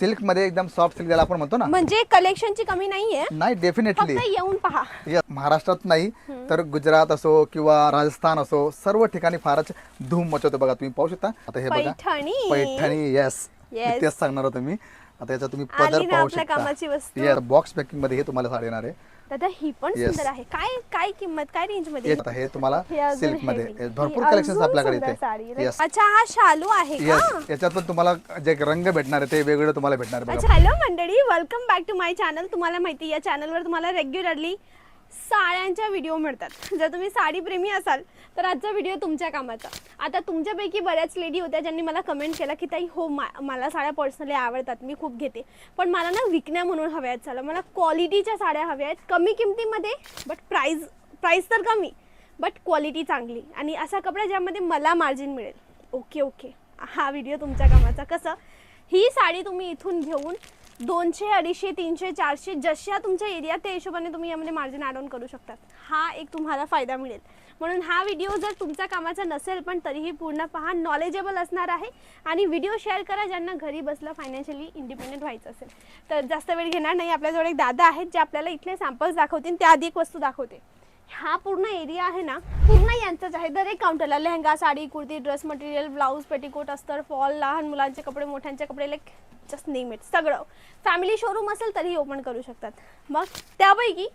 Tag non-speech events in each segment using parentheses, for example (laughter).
सिल्कमध्ये एकदम soft silk ज्याला आपण म्हणतो ना. म्हणजे कलेक्शनची कमी नाहीये. नाही डेफिनेटली फक्त येऊन पहा. महाराष्ट्रात नाही तर गुजरात असो किंवा राजस्थान असो सर्व ठिकाणी फारच धूम मचवतो बघा तुम्ही पाहू शकता. आता हे बघा. पैठणी. पैठणी येस. तेच सांगणार होतो मी. आता याचा तुम्ही आली पदर ना पाहू आपल्या कामाची वस्तू. शकता बॉक्स पॅकिंगमध्ये हे तुम्हाला साडी येणार आहे. दादा ही पण Yes. सुंदर आहे. काय काय किंमत काय रेंजमध्ये हे आता हे तुम्हाला हे अजून सिल्कमध्ये. heavy. हे भरपूर ही कलेक्शन अजून आपल्याकडे सुंदर साडी. इथे येस अच्छा हा शालू आहे का? येस याच्यात पण तुम्हाला जे रंग भेटणार आहे ते वेगवेगळे तुम्हाला भेटणार आहे अच्छा हॅलो मंडळी. Welcome back to my channel तुम्हाला माहिती आहे, या चॅनलवर तुम्हाला रेग्युलरली साड्यांच्या व्हिडिओ मिळतात. जर तुम्ही साडी प्रेमी असाल तर आजचा व्हिडिओ तुमच्या कामाचा. आता तुमच्यापैकी बऱ्याच लेडी होत्या ज्यांनी मला कमेंट केला की ताई हो मा मला साड्या पर्सनली आवडतात मी खूप घेते. पण मला ना विकण्या म्हणून हव्या आहेत साड्या. मला क्वालिटीच्या साड्या हव्या आहेत. कमी किमतीमध्ये बट प्राईज प्राईस तर कमी बट क्वालिटी चांगली. आणि असा कपडा ज्यामध्ये मला मार्जिन मिळेल. ओके ओके हा व्हिडिओ तुमच्या कामाचा. कसं? ही साडी तुम्ही इथून घेऊन दोनशे अडीचशे तीनशे चारशे जशा तुमच्या एरियात त्या हिशोबाने तुम्ही यामध्ये मार्जिन ॲड ऑन करू शकतात. हा एक तुम्हाला फायदा मिळेल. म्हणून हा व्हिडिओ जर तुमच्या कामाचा नसेल पण तरीही पूर्ण पहा नॉलेजेबल असणार आहे आणि व्हिडिओ शेअर करा ज्यांना घरी बसलं फायनान्शियली इंडिपेंडेंट व्हायचं असेल. तर जास्त वेळ घेणार नाही. आपल्याजवळ एक दादा आहेत जे आपल्याला इथले सॅम्पल्स दाखवतील त्याआधी एक वस्तू दाखवते. हा पूर्ण एरिया आहे ना पूर्ण यांचाच आहे. दरेक काउंटरला lehenga sari kurti dress material blouse petticoat अस्तर फॉल लहान मुलांचे कपडे मोठ्यांचे कपडे लाईक जस्ट नेम इट सगळं. फॅमिली शोरूम असेल तरीही ओपन करू शकतात. मग त्यापैकी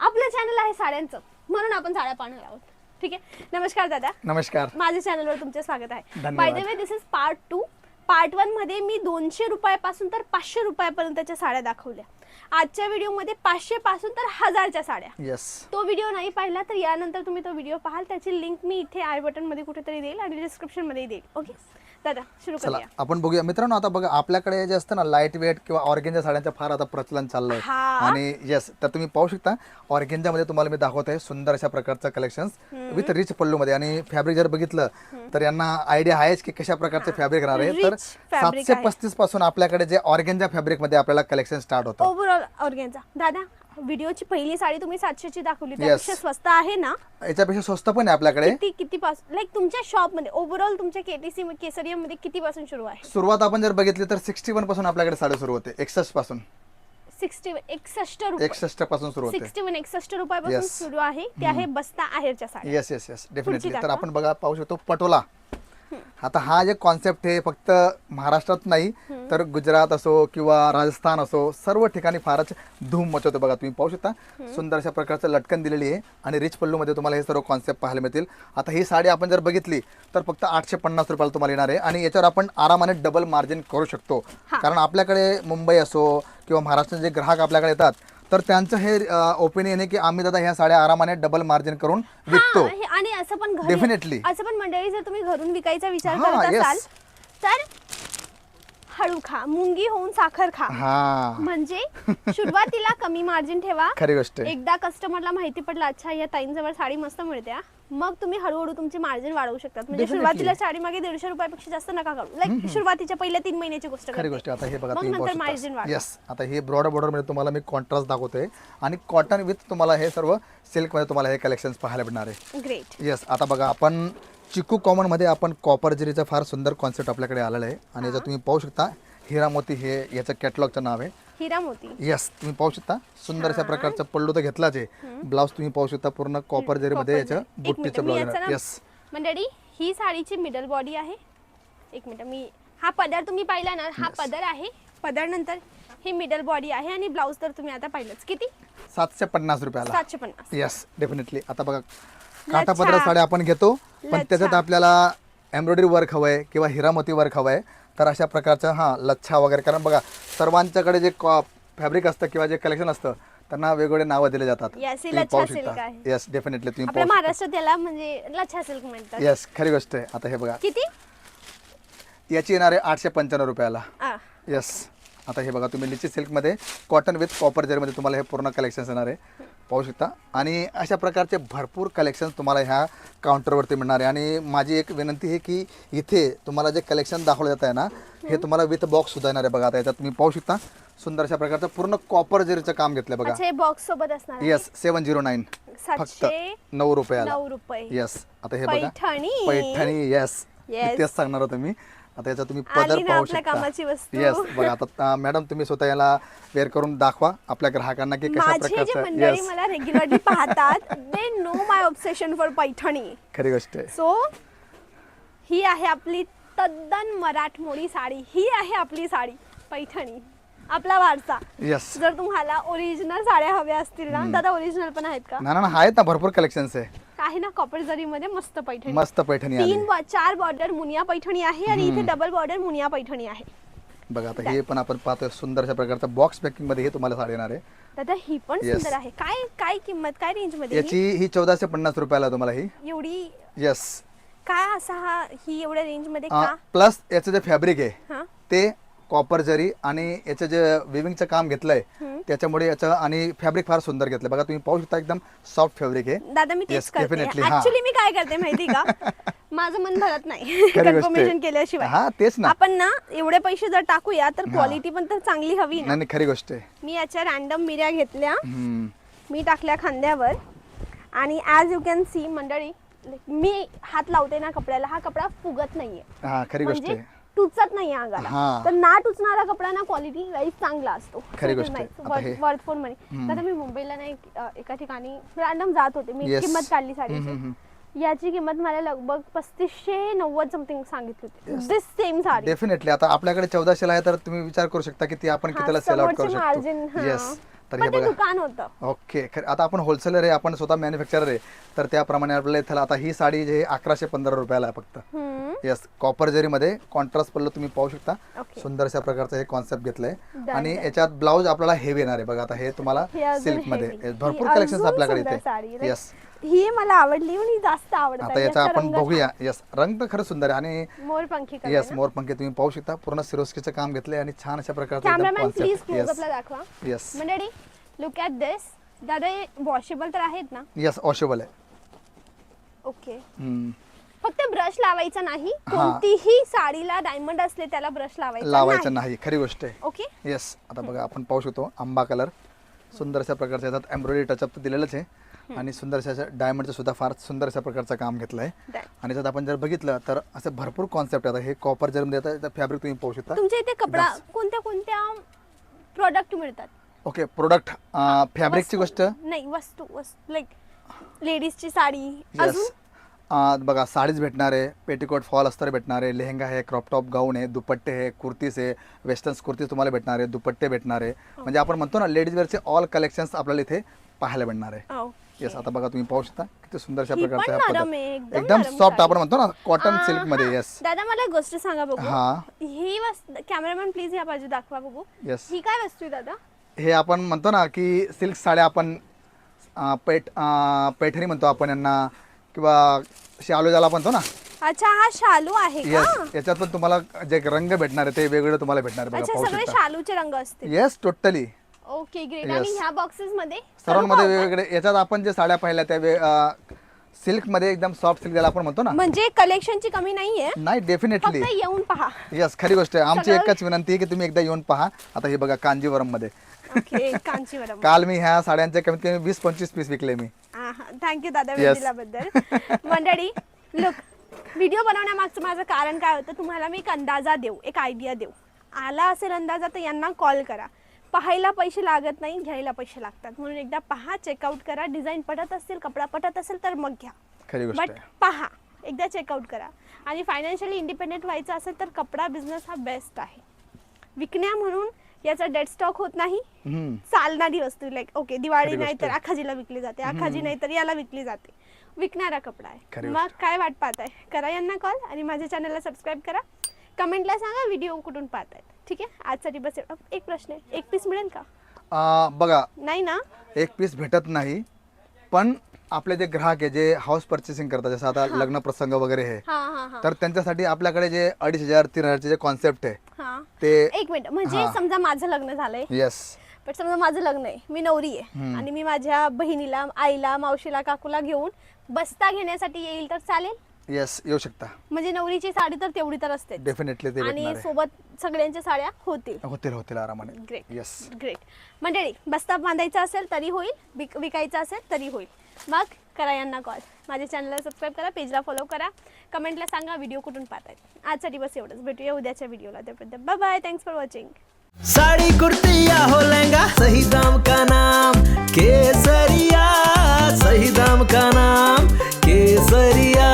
आपलं चॅनल आहे साड्यांचं. म्हणून आपण साड्या पाहणार आहोत. ठीक आहे? नमस्कार दादा. नमस्कार. माझ्या चॅनलवर तुमचे स्वागत आहे. By the way this is part two part वनमध्ये मी दोनशे रुपयापासून तर पाचशे रुपयापर्यंतच्या साड्या दाखवल्या. आजच्या व्हिडिओमध्ये पाचशे पासून तर हजारच्या साड्या. येस तो व्हिडिओ नाही पाहिला तर यानंतर तुम्ही तो व्हिडिओ पाहाल. त्याची लिंक मी इथे आय बटनमध्ये कुठेतरी देईल आणि डिस्क्रिप्शनमध्ये देईल. ओके दादा सुरू चला करूया. आपण बघूया. मित्रांनो आता बघा आपल्याकडे जे असतं ना लाइट वेट किंवा ऑर्गेनच्या साड्यांचं फार आता प्रचलन चाललंय. हा. आणि येस तर तुम्ही पाहू शकता ऑर्गेनच्या मध्ये तुम्हाला मी दाखवत आहे सुंदर अशा प्रकारचं कलेक्शन विथ रिच पल्लू मध्ये आणि फॅब्रिक जर बघितलं तर यांना आयडिया आहेच की कशा प्रकारचे फॅब्रिक राहणार आहे. तर Rich fabric सातशे आहे. पस्तीसपासून आपल्याकडे जे ऑर्गेनच्या फॅब्रिकमध्ये आपल्याला कलेक्शन स्टार्ट होतं. ओव्हरऑल ऑर्गेनचा दादा व्हिडिओची पहिली साडी तुम्ही सातशेची दाखवली त्यापेक्षा स्वस्त आहे ना? याच्यापेक्षा स्वस्त पण आहे आपल्याकडे. किती किती पासून लाईक तुमच्या शॉपमध्ये ओव्हरऑल तुमच्या केटीसी केसरिया मध्ये किती पासून सुरू आहे? सुरुवात आपण जर बघितली तर सिक्स्टी वनपासून आपल्याकडे साडी सुरू होते एकसष्टपासून सिक्स्टी एकसष्ट रुपये. एकसष्टपासून सुरू होते. सिक्स्टी वन एकसष्ट रुपयापासून Yes. सुरू आहे ते आहे बस्ता आहेरच्या साड्या. येस येस येस डेफिनेटली तर दाखवा. आपण बघा पाहू शकतो पटोला. आता हा जे कॉन्सेप्ट आहे फक्त महाराष्ट्रात नाही तर गुजरात असो किंवा राजस्थान असो सर्व ठिकाणी फारच धूम मचवतो बघा तुम्ही. पाहू शकता सुंदर अशा प्रकारचं लटकन दिलेली आहे आणि रिच पल्लूमध्ये तुम्हाला हे सर्व कॉन्सेप्ट पाहायला मिळतील. आता ही साडी आपण जर बघितली तर फक्त आठशे पन्नास रुपयाला तुम्हाला येणार आहे आणि याच्यावर आपण आरामाने डबल मार्जिन करू शकतो. कारण आपल्याकडे मुंबई असो किंवा महाराष्ट्राचे जे ग्राहक आपल्याकडे येतात तर त्यांचं हे ओपिनियन आहे की आम्ही दादा ह्या साड्या आरामाने डबल मार्जिन करून विकतो आणि असं पण घरी Definitely. असं पण मंडळी जर तुम्ही घरून विकायचा विचार हा, करत yes. असाल तर हळू खा मुंगी होऊन साखर खा. हा. म्हणजे सुरुवातीला कमी मार्जिन ठेवा. खरी गोष्ट आहे. एकदा कस्टमरला माहिती पडलं अच्छा या ताईंजवळ साडी मस्त मिळते हा. मग तुम्ही हळूहळू तुमची मार्जिन वाढवू शकतात. म्हणजे Definitely. सुरुवातीला साडी मागे दीडशे रुपयापेक्षा जास्त नका काढू लाईक सुरुवातीच्या पहिल्या तीन महिन्याची गोष्ट खरी करते. गोष्ट आहे. आता हे बघा मग तुम्ही नंतर मार्जिन वाढ येस आता हे ब्रॉड बॉर्डरमध्ये तुम्हाला मी कॉन्ट्रास्ट दाखवतोय. आणि कॉटन विथ तुम्हाला हे सर्व सिल्कमध्ये तुम्हाला हे कलेक्शन पाहायला भेटणार आहे. ग्रेट येस आता बघा आपण चिकू कॉमनमध्ये आपण कॉपर जरीचा फार सुंदर कॉन्सेप्ट आपल्याकडे आलेला आहे. आणि याचं तुम्ही पाहू शकता हिरा मोती हे याचं कॅटलॉगचं नाव आहे. हिरा मोती येस तुम्ही पाहू शकता. सुंदर अशा प्रकारचं पल्लू तर घेतलाच आहे. ब्लाऊज तुम्ही पाहू शकता पूर्ण कॉपर जरीमध्ये याचं एक मिनिट, बुट्टीचं मी ब्लाऊज याचं ना- येस मंडळी ही साडीची मिडल बॉडी आहे. एक मिनिट मी हा पदर तुम्ही पाहिला ना हा पदर आहे. पदर नंतर ही मिडल बॉडी आहे आणि ब्लाऊज तर तुम्ही आता पाहिलंच. किती? सातशे पन्नास रुपयाला. सातशे पन्नास. येस डेफिनेटली आता बघा काठापदरा. साड्या आपण घेतो. पण. त्याच्यात आपल्याला एम्ब्रॉयडरी वर्क हवं आहे किंवा हिरामोती वर्क हवं आहे तर अशा प्रकारचं हां लच्छा वगैरे. कारण बघा सर्वांच्याकडे जे फॅब्रिक असतं किंवा जे कलेक्शन असतं त्यांना वेगवेगळे नावं दिले जातात. Yes, हे तुम्ही लच्छा पाहू silk शकता. आहे. येस डेफिनेटली तुम्ही आपल्या पाहू महाराष्ट्रात याला म्हणजे लच्छा सिल्क म्हणतात. येस खरी गोष्ट आहे. आता हे बघा. किती? याची येणार आहे आठशे पंच्याण्णव रुपयाला. आ, येस आता हे बघा तुम्ही लिची सिल्कमध्ये कॉटन विथ कॉपर जरीमध्ये तुम्हाला हे पूर्ण कलेक्शन्स येणार आहे. पाहू शकता. आणि अशा प्रकारचे भरपूर कलेक्शन्स तुम्हाला ह्या काउंटरवरती मिळणार आहे. आणि माझी एक विनंती आहे की इथे तुम्हाला जे कलेक्शन दाखवलं जात आहे ना हे तुम्हाला विथ बॉक्स सुद्धा येणार आहे बघा. आता याच्यात तुम्ही पाहू शकता सुंदर अशा प्रकारचं पूर्ण कॉपर जरीचं काम घेतलं बघा. अच्छा हे बॉक्स सोबत असणार. येस सेवन झिरो नाईन फक्त सातशे नऊ रुपयाला. नऊ रुपये. येस आता हे बघा. पैठणी. Paithani yes Yes. तेच सांगणार होतो मी आता याचा तुम्ही आली पदर ना पाहू आपल्या कामाची शकता वस्तू. येस बघा आता मॅडम तुम्ही स्वतः याला वेअर करून दाखवा आपल्या ग्राहकांना की कशा माझे जे प्रकारचं. मंडळी येस मला रेग्युलरली (laughs) पाहतात they know my obsession for Paithani. खरी गोष्ट आहे. सो ही आहे आपली तद्दन मराठमोळी साडी. ही आहे आपली साडी पैठणी आपला वारसा. येस जर तुम्हाला ओरिजिनल साड्या हव्या असतील ना दादा ओरिजिनल पण आहेत का? ना ना ना, आहेत ना भरपूर कलेक्शन्स आहे. आहे ना कॉपर जरीमध्ये मस्त पैठणी. मस्त पैठणी आली. तीन ब- चार बॉर्डर मुनिया पैठणी आहे आणि इथे डबल बॉर्डर मुनिया पैठणी आहे. बघा आता हे पण आपण पाहतोय सुंदर अशा प्रकारचा बॉक्स पॅकिंगमध्ये हे तुम्हाला साडी येणार आहे. दादा ही पण Yes. सुंदर आहे. काय काय किंमत काय रेंजमध्ये ही? याची ही? चौदाशे पन्नास रुपयाला तुम्हाला ही. एवढी येस काय असा हा ही एवढ्या रेंजमध्ये का? प्लस याचं जे फॅब्रिक आहे हा. ते कॉपर जरी आणि याचं जे विविंगचं काम घेतलंय. त्याच्यामुळे याचं आणि फॅब्रिक फार सुंदर घेतलंय. बघा तुम्ही पाहू शकता एकदम सॉफ्ट फॅब्रिक आहे. दादा मी तेच Yes, करते. definitely, हा. ऍक्च्युली मी काय करते माहिती का? (laughs) माझं मन भरत नाही. खरी गोष्ट आहे. कन्फर्मेशन केल्याशिवाय. हा तेच ना. आपण ना एवढे पैसे जर टाकूया तर. क्वालिटी पण तर चांगली हवी ना. नाही नाही, खरी गोष्ट आहे. मी याच्या रॅन्डम मिऱ्या घेतल्या. हम्म. मी टाकल्या खांद्यावर. आणि ॲज यू कॅन सी मंडळी मी हात लावते ना कपड्याला हा कपडा फुगत नाहीये. हा खरी गोष्ट म्हणजे आहे. टुचत नाहीये अंगाला. हा. तर ना टुचणारा कपडा ना क्वालिटी वाईज चांगला असतो. खरी गोष्ट आहे. आता हे- वर्थ फॉर मनी. आता मी मुंबईला नाही एका ठिकाणी रॅन्डम जात होते. मी Yes. किंमत काढली हम्म, साडीची हम्म. याची किंमत मला लगभग पस्तीसशे नव्वद समथिंग सांगितली होती. दिस सेम साडी. डेफिनेटली आता आपल्याकडे चौदाशेला आहे तर तुम्ही विचार करू शकता की ती आपण हा, कितीला सेल आउट करू शकतो. येस तर हे पण ते बघा. दुकान होतं. ओके खरं. आता आपण होलसेलर आहे आपण स्वतः मॅन्युफॅक्चरर आहे. तर त्याप्रमाणे आपल्याला इथं आता ही साडी जे आहे अकराशे पंधरा रुपयाला आहे फक्त. हम्म. येस कॉपर जरीमध्ये कॉन्ट्रास्ट पल्लू तुम्ही पाहू शकता. ओके. सुंदर अशा प्रकारचं हे कॉन्सेप्ट घेतलंय. आणि. याच्यात ब्लाऊज आपल्याला हेवी येणार आहे बघा. आता हे तुम्हाला हे अजून सिल्कमध्ये. heavy. हे भरपूर ही कलेक्शन अजून आपल्याकडे सुंदर साडी, इथे right? येस ही मला आवडली आणि जास्त आवडत आता आहे. याचा याचा आपण रंग बघूया. येस रंग तर खरंच सुंदर आहे. आणि मोरपंखी येस कलर मोरपंखी तुम्ही पाहू शकता. पूर्ण सिरोस्कीचं काम घेतलंय आणि छान अशा प्रकारचं एकदम कॅमेरामॅन प्लीज कॉन्सेप्ट क्लोजअपला येस दाखवा. येस मंडळी लुक ॲट दिस दादा वॉशेबल तर आहेत ना? येस वॉशेबल आहे. ओके हम्म. फक्त ब्रश लावायचा नाही. कोणतीही साडीला डायमंड असले त्याला ब्रश लावायचा नाही. खरी गोष्ट आहे. ओके येस आता बघा आपण पाहू शकतो आंबा कलर सुंदर अशा प्रकारचा याच्यात एम्ब्रॉयडरी टचअप तर दिलेलंच आहे. आणि सुंदर अशा डायमंडचं सुद्धा फार सुंदर अशा प्रकारचं काम घेतलं आहे. आणि त्यात आपण जर बघितलं तर असं भरपूर कॉन्सेप्ट आता हे कॉपर जरमध्ये येतं फॅब्रिक तुम्ही पाहू शकता. तुमच्या इथे कपडा कोणत्या कोणत्या प्रोडक्ट मिळतात? ओके प्रोडक्ट फॅब्रिकची. गोष्ट? नाही वस्तू वस्तू. लाईक लेडीजची साडी. बघा साडीज भेटणार आहे पेटीकोट फॉल अस्तर भेटणार आहे लेहंगा आहे क्रॉप टॉप गाऊन आहे दुपट्टे आहे कुर्तीज आहे वेस्टर्न्स कुर्तीज तुम्हाला भेटणार आहे दुपट्टे भेटणार आहे. म्हणजे आपण म्हणतो ना लेडीज वेअरचे ऑल कलेक्शन्स आपल्याला इथे पाहायला भेटणार आहे. येस आता बघा तुम्ही पाहू शकता किती सुंदर अशा ही प्रकारचा हा पदर. एकदम सॉफ्ट. आपण म्हणतो ना कॉटन सिल्कमध्ये हा. येस दादा मला एक गोष्ट सांगा बघू. हा. ही कॅमेरामॅन प्लीज या बाजू दाखवा बघू. येस ही काय वस्तू आहे दादा? हे आपण म्हणतो ना की सिल्क साड्या आपण पैठ अं, पैठणी म्हणतो आपण यांना. किंवा शालू ज्याला म्हणतो ना. अच्छा हा शालू आहे का? येस याच्यात पण तुम्हाला जे रंग भेटणार आहे ते वेगवेगळे तुम्हाला भेटणार आहे बघा पाहू सगळे शकता. शालूचे रंग असतील. Yes totally okay great Yes. आणि ह्या बॉक्सेस मध्ये सर्वांमध्ये सर्व वेगवेगळे याच्यात आपण जे साड्या पाहिल्या त्या सिल्कमध्ये एकदम सॉफ्ट सिल्क ज्याला आपण म्हणतो ना. म्हणजे कलेक्शनची कमी नाहीये. नाही डेफिनेटली फक्त येऊन पहा. येस खरी गोष्ट आहे. आमची एकच विनंती आहे की तुम्ही एकदा येऊन पहा. आता हे बघा कांजीवरममध्ये ओके कांचीवरम काल मी ह्या साड्यांचे कमीत कमी वीस पंचवीस पीस विकले मी. थँक्यू दादा वेळ Yes. दिल्याबद्दल मंडळी लुक व्हिडिओ बनवण्यामागचं माझं कारण काय होतं तुम्हाला मी एक अंदाजा देऊ एक आयडिया देऊ. आला असेल अंदाजा तर यांना कॉल करा. पाहायला पैसे लागत नाही घ्यायला पैसे लागतात. म्हणून एकदा पहा चेकआउट करा. डिझाईन पटत असतील कपडा पटत असेल तर मग घ्या. खरी गोष्ट बट आहे. पहा एकदा चेकआउट करा. आणि फायनान्शियली इंडिपेंडेंट व्हायचं असेल तर कपडा बिझनेस हा बेस्ट आहे. विकण्या म्हणून याचा डेड स्टॉक होत नाही. चालणारी वस्तू लाईक ओके दिवाळी नाही तर आहे. आखाजीला विकली जाते आखाजी नाही तर याला विकली जाते. विकणारा कपडा आहे. मग काय वाट पाहताय? करा यांना कॉल आणि माझ्या चॅनलला सबस्क्राईब करा. कमेंटला सांगा व्हिडिओ कुठून पाहतायत. ठीक आहे? आजसाठी बस. एक प्रश्न आहे. एक पीस मिळेल का? बघा. नाही ना? एक पीस भेटत नाही. पण आपले जे ग्राहक आहे जे हाऊस पर्चेसिंग करतात जसं आता लग्न प्रसंग वगैरे आहे हा तर त्यांच्यासाठी आपल्याकडे जे अडीच हजार तीन हजारचे जे कॉन्सेप्ट आहे ते एक मिनिट. म्हणजे हा. समजा माझं लग्न झालंय. येस पण समजा माझं लग्न आहे. मी नवरी आहे. हम्म. आणि मी माझ्या बहिणीला आईला मावशीला काकूला घेऊन बस्ता घेण्यासाठी येईल तर चालेल? येस येऊ शकता. म्हणजे नवरीची साडी तर तेवढी तर असते डेफिनेटली ते आणि भेटणार आहे. सोबत सगळ्यांच्या साड्या होतील. होतील होतील आरामाने. ग्रेट येस ग्रेट मंडळी बस्ता बांधायचा असेल तरी होईल. विक विकायचा असेल तरी होईल. मग करा यांना कॉल माझ्या चॅनलला सबस्क्राईब करा पेजला फॉलो करा. कमेंटला सांगा व्हिडिओ कुठून पाहताय. आजसाठी बस एवढंच. भेटूया उद्याच्या व्हिडिओला त्याबद्दल bye bye thanks for watching sari kurti या हो लहंगा सही दाम का नाम? केसरिया सही दाम का नाम? केसरिया